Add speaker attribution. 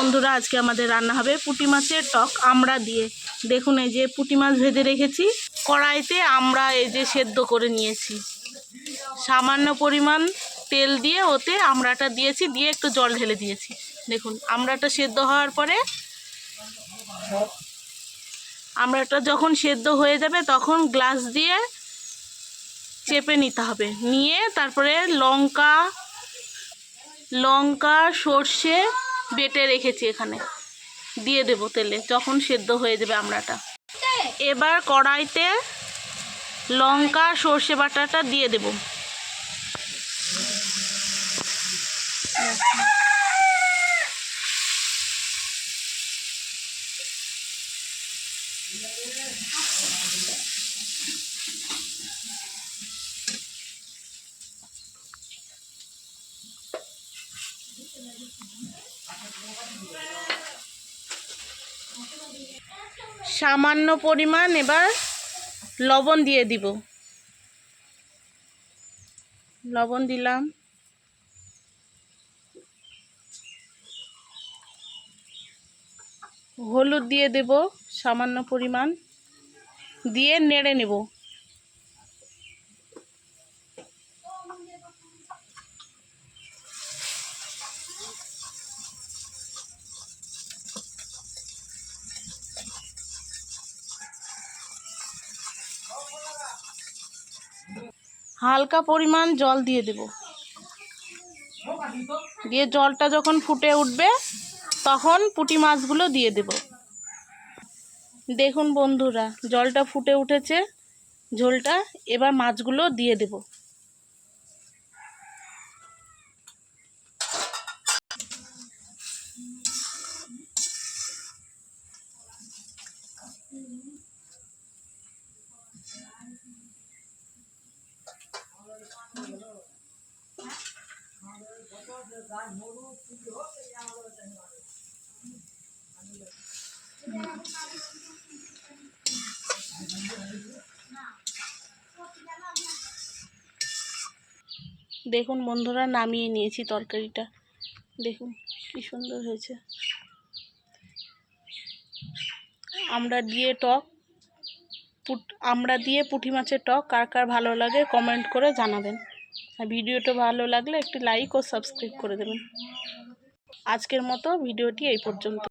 Speaker 1: বন্ধুরা, আজকে আমাদের রান্না হবে পুঁটি মাছের টক আমড়া দিয়ে। দেখুন এই যে পুঁটি মাছ ভেজে রেখেছি। কড়াইতে আমরা এই যে সেদ্ধ করে নিয়েছি। সামান্য পরিমাণ তেল দিয়ে ওতে আমড়াটা দিয়েছি, দিয়ে একটু জল ঢেলে দিয়েছি। দেখুন, আমড়াটা সেদ্ধ হওয়ার পরে আমড়াটা যখন সেদ্ধ হয়ে যাবে, তখন গ্লাস দিয়ে চেপে নিতে হবে। নিয়ে তারপরে লঙ্কা লঙ্কা, সর্ষে বেটে রেখেছি এখানে। দিয়ে দেবো তেলে, যখন সেদ্ধ হয়ে যাবে আমড়াটা। এবার কড়াইতে লঙ্কা, সর্ষে বাটাটা দিয়ে দেব। সামান্য পরিমাণ এবার লবণ দিয়ে দিব। লবণ দিলাম। হলুদ দিয়ে দেব সামান্য পরিমাণ। দিয়ে নেড়ে নেব। হালকা পরিমাণ জল দিয়ে দেব। দিয়ে জলটা যখন ফুটে উঠবে, তখন পুঁটি মাছগুলো দিয়ে দেব। দেখুন বন্ধুরা, জলটা ফুটে উঠেছে, ঝোলটা এবার মাছগুলো দিয়ে দেব। দেখুন বন্ধুরা, নামিয়ে নিয়েছি তরকারিটা। দেখুন কি সুন্দর হয়েছে। আমরা দিয়ে টক, পুট আমরা দিয়ে পুঁটি মাছের টক। কার কার ভালো লাগে কমেন্ট করে জানাবেন। ভিডিওটা ভালো লাগলে একটি লাইক ও সাবস্ক্রাইব করে দেবেন। আজকের মতো ভিডিওটি এই পর্যন্ত।